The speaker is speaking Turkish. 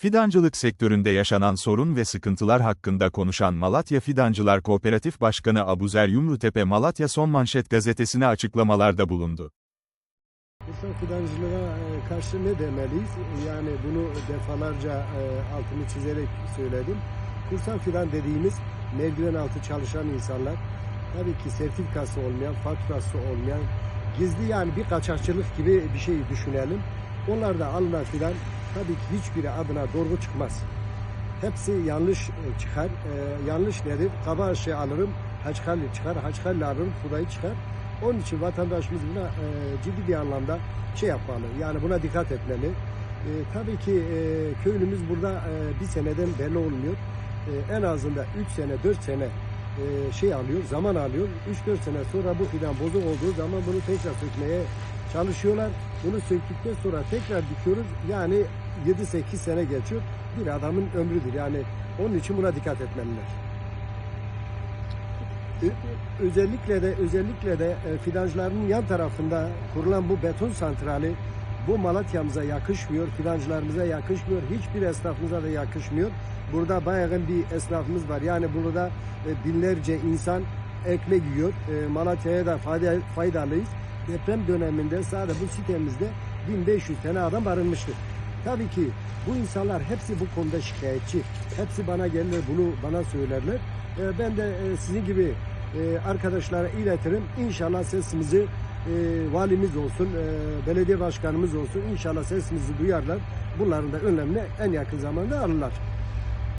Fidancılık sektöründe yaşanan sorun ve sıkıntılar hakkında konuşan Malatya Fidancılar Kooperatif Başkanı Abuzer Yumrutepe Malatya Son Manşet gazetesine açıklamalarda bulundu. Bursa fidancılığa e, karşı ne demeliyiz? Yani bunu defalarca e, altını çizerek söyledim. Kursan fidan dediğimiz merdiven altı çalışan insanlar, tabii ki sertifikası olmayan, faturası olmayan, gizli yani bir kaçakçılık gibi bir şey düşünelim. Onlarda alınan fidan tabii ki hiçbiri adına doğru çıkmaz. Hepsi yanlış e, çıkar. E, yanlış nedir? Kaba şey alırım, haçkalli çıkar, haçkalli alırım, kudayı çıkar. Onun için vatandaşımız buna e, ciddi bir anlamda şey yapmalı. Yani buna dikkat etmeli. E, tabii ki e, köylümüz burada e, bir seneden belli olmuyor. E, en azında 3 sene, 4 sene e, şey alıyor, zaman alıyor. 3-4 sene sonra bu fidan bozuk olduğu zaman bunu tekrar sökmeye çalışıyorlar. Bunu söktükten sonra tekrar dikiyoruz. Yani 7-8 sene geçiyor. Bir adamın ömrüdür. Yani onun için buna dikkat etmeliler. Özellikle de özellikle de e, fidancıların yan tarafında kurulan bu beton santrali bu Malatya'mıza yakışmıyor, fidancılarımıza yakışmıyor, hiçbir esnafımıza da yakışmıyor. Burada bayağı bir esnafımız var. Yani burada e, binlerce insan ekmek yiyor. E, Malatya'ya da fayda, faydalıyız. Deprem döneminde sadece bu sitemizde 1500 tane adam barınmıştır. Tabii ki bu insanlar hepsi bu konuda şikayetçi. Hepsi bana gelirler, bunu bana söylerler. E, ben de e, sizin gibi e, arkadaşlara iletirim. İnşallah sesimizi e, valimiz olsun, e, belediye başkanımız olsun. İnşallah sesimizi duyarlar. Bunların da önlemini en yakın zamanda alırlar.